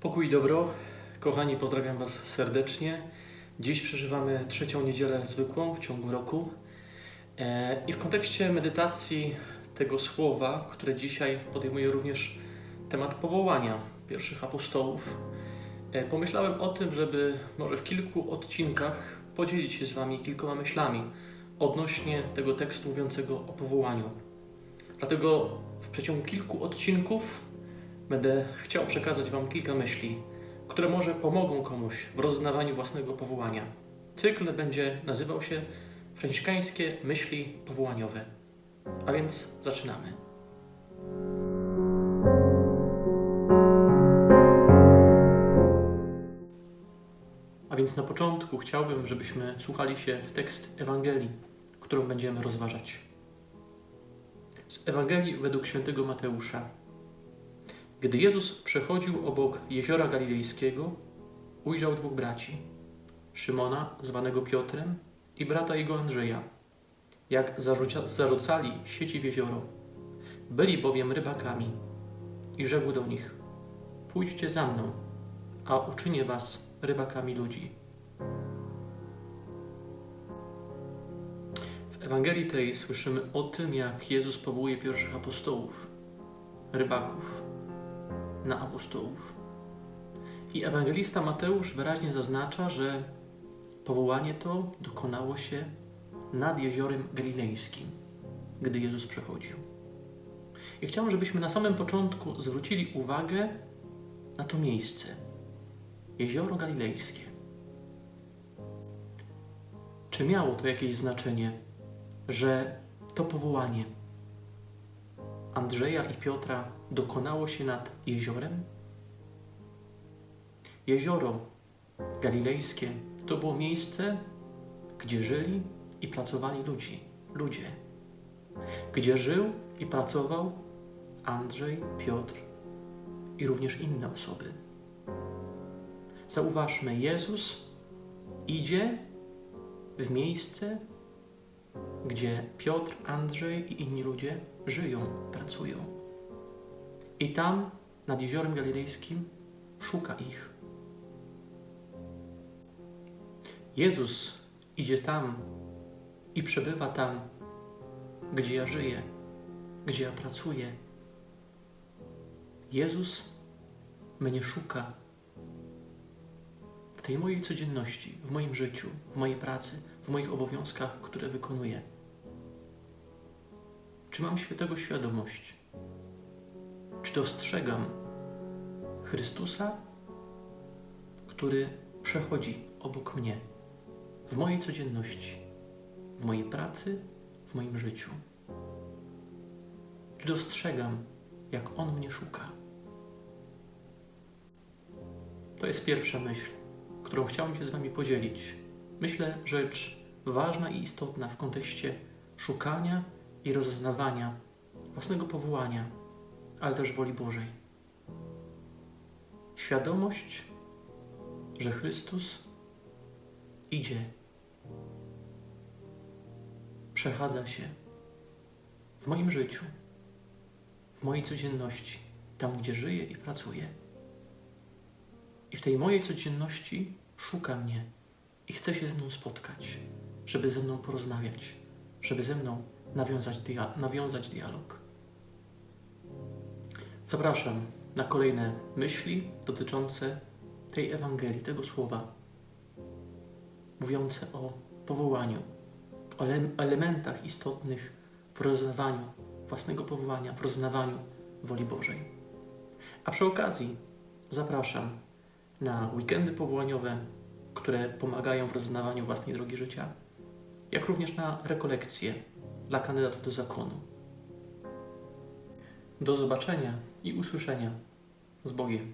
Pokój i dobro. Kochani, pozdrawiam Was serdecznie. Dziś przeżywamy trzecią niedzielę zwykłą w ciągu roku. E, I w kontekście medytacji tego słowa, które dzisiaj podejmuje również temat powołania pierwszych apostołów, e, pomyślałem o tym, żeby może w kilku odcinkach podzielić się z Wami kilkoma myślami odnośnie tego tekstu mówiącego o powołaniu. Dlatego w przeciągu kilku odcinków będę chciał przekazać Wam kilka myśli, które może pomogą komuś w rozeznawaniu własnego powołania. Cykl będzie nazywał się Franciszkańskie myśli powołaniowe. A więc zaczynamy. A więc na początku chciałbym, żebyśmy wsłuchali się w tekst Ewangelii, którą będziemy rozważać. Z Ewangelii według świętego Mateusza. Gdy Jezus przechodził obok jeziora galilejskiego, ujrzał dwóch braci: Szymona, zwanego Piotrem, i brata jego Andrzeja, jak zarzucali sieci w jezioro. Byli bowiem rybakami. I rzekł do nich: Pójdźcie za mną, a uczynię was rybakami ludzi. W Ewangelii tej słyszymy o tym, jak Jezus powołuje pierwszych apostołów, rybaków na apostołów. I ewangelista Mateusz wyraźnie zaznacza, że powołanie to dokonało się nad jeziorem galilejskim, gdy Jezus przechodził. I chciałbym, żebyśmy na samym początku zwrócili uwagę na to miejsce jezioro galilejskie. Czy miało to jakieś znaczenie, że to powołanie Andrzeja i Piotra dokonało się nad jeziorem? Jezioro galilejskie to było miejsce, gdzie żyli i pracowali ludzi, ludzie. Gdzie żył i pracował Andrzej, Piotr i również inne osoby. Zauważmy, Jezus idzie w miejsce, gdzie Piotr, Andrzej i inni ludzie żyją, pracują. I tam, nad jeziorem galilejskim, szuka ich. Jezus idzie tam i przebywa tam, gdzie ja żyję, gdzie ja pracuję. Jezus mnie szuka tej mojej codzienności, w moim życiu, w mojej pracy, w moich obowiązkach, które wykonuję. Czy mam świętego świadomość? Czy dostrzegam Chrystusa, który przechodzi obok mnie w mojej codzienności, w mojej pracy, w moim życiu? Czy dostrzegam, jak On mnie szuka? To jest pierwsza myśl, którą chciałem się z Wami podzielić. Myślę, rzecz ważna i istotna w kontekście szukania i rozeznawania własnego powołania, ale też woli Bożej. Świadomość, że Chrystus idzie, przechadza się w moim życiu, w mojej codzienności, tam gdzie żyję i pracuję. I w tej mojej codzienności szuka mnie i chce się ze mną spotkać, żeby ze mną porozmawiać, żeby ze mną nawiązać, dia nawiązać dialog. Zapraszam na kolejne myśli dotyczące tej Ewangelii, tego słowa, mówiące o powołaniu, o ele elementach istotnych w rozeznawaniu własnego powołania, w rozeznawaniu woli Bożej. A przy okazji zapraszam na weekendy powołaniowe, które pomagają w rozeznawaniu własnej drogi życia, jak również na rekolekcje dla kandydatów do zakonu. Do zobaczenia i usłyszenia z Bogiem.